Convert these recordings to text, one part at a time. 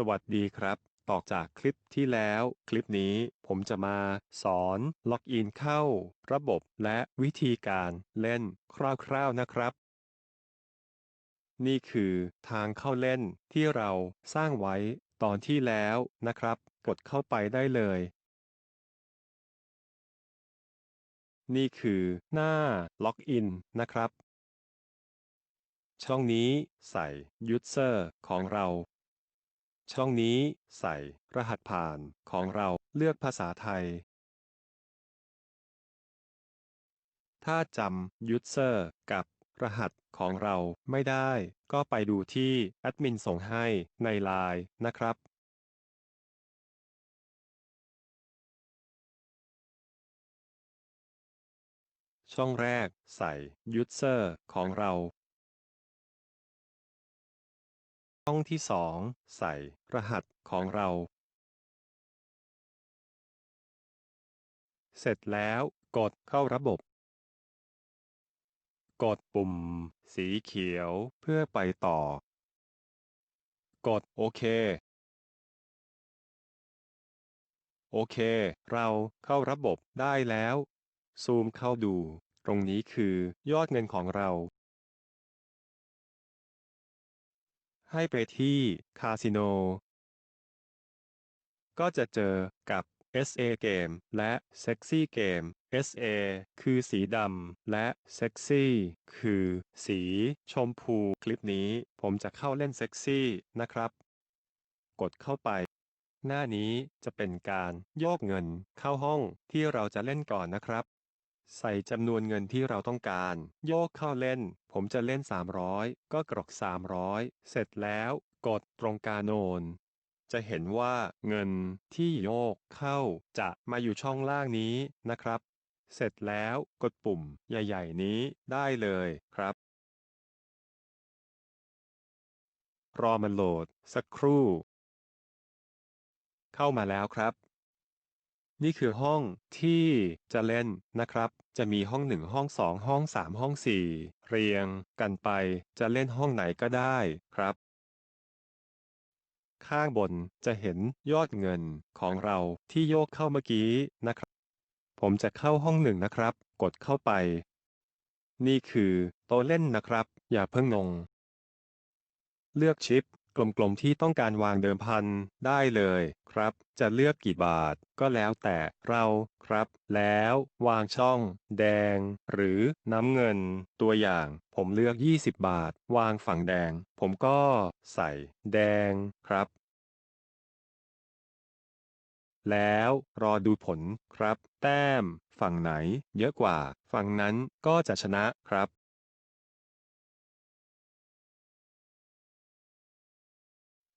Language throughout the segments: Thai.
สวัสดีครับ ต่อจากคลิปที่แล้ว คลิปนี้ผมจะมาสอนล็อกอินเข้า ระบบและวิธีการเล่นคร่าวๆนะครับ นี่คือทางเข้าเล่นที่เราสร้างไว้ตอนที่แล้วนะครับ กดเข้าไปได้เลย นี่คือหน้าล็อกอินนะครับช่องนี้ใส่ user ของเรา ช่องนี้ใส่รหัสผ่านของเราเลือกภาษาไทย ถ้าจำ user กับรหัสของเราไม่ได้ ก็ไปดูที่แอดมินส่งให้ในไลน์นะครับ ช่องแรกใส่ user ของเรา ช่องที่สองใส่รหัสของเรา เสร็จแล้วกดเข้าระบบ กดปุ่ม สีเขียวเพื่อไปต่อ กดโอเค โอเค เราเข้าระบบได้แล้ว ซูมเข้าดู ตรงนี้คือยอดเงินของเรา ให้ไปที่คาสิโน ก็จะเจอกับ SA เกมและ Sexy เกม SA คือสีดำและ Sexy คือสีชมพู คลิปนี้ผมจะเข้าเล่น Sexy นะครับ กดเข้าไป หน้านี้จะเป็นการโยกเงินเข้าห้องที่เราจะเล่นก่อนนะครับ ใส่จำนวนเงินที่เราต้องการ โยกเข้าเล่น ผมจะเล่น 300 ก็กรอก 300 เสร็จแล้วกดตรงกาโนน จะเห็นว่าเงินที่โยกเข้าจะมาอยู่ช่องล่างนี้นะครับ เสร็จแล้วกดปุ่มใหญ่ๆนี้ได้เลยครับ รอมันโหลดสักครู่ เข้ามาแล้วครับ นี่คือห้องที่จะเล่นนะครับ จะมีห้องหนึ่งห้องสองห้องสามห้องสี่เรียงกันไป จะเล่นห้องไหนก็ได้ครับ ข้างบนจะเห็นยอดเงินของเราที่โยกเข้าเมื่อกี้นะครับ ผมจะเข้าห้องหนึ่งนะครับ กดเข้าไป นี่คือโต๊ะเล่นนะครับ อย่าเพิ่งงงเลือกชิป ลมๆที่ต้องการวางเดิมพันได้เลยครับ จะเลือกกี่บาทก็แล้วแต่เราครับ แล้ววางช่อง แดง หรือน้ำเงิน ตัวอย่าง ผมเลือก 20 บาท วางฝั่งแดง ผมก็ใส่ แดงครับ แล้วรอดูผลครับ แต้ม ฝั่งไหน เยอะกว่า ฝั่งนั้นก็จะชนะครับ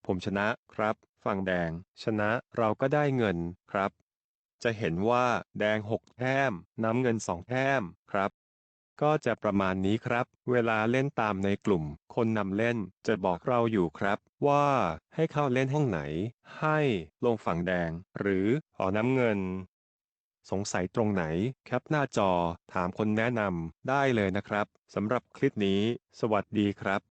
ผมชนะครับ ฝั่งแดง ชนะเราก็ได้เงินครับ จะเห็นว่าแดง6แต้มน้ำเงิน2แต้มครับ ก็จะประมาณนี้ครับ เวลาเล่นตามในกลุ่ม คนนำเล่นจะบอกเราอยู่ครับ ว่าให้เข้าเล่นห้องไหน ให้ลงฝั่งแดง หรือหอน้ำเงิน สงสัยตรงไหน แคปหน้าจอถามคนแนะนำได้เลยนะครับสำหรับคลิปนี้ สวัสดีครับ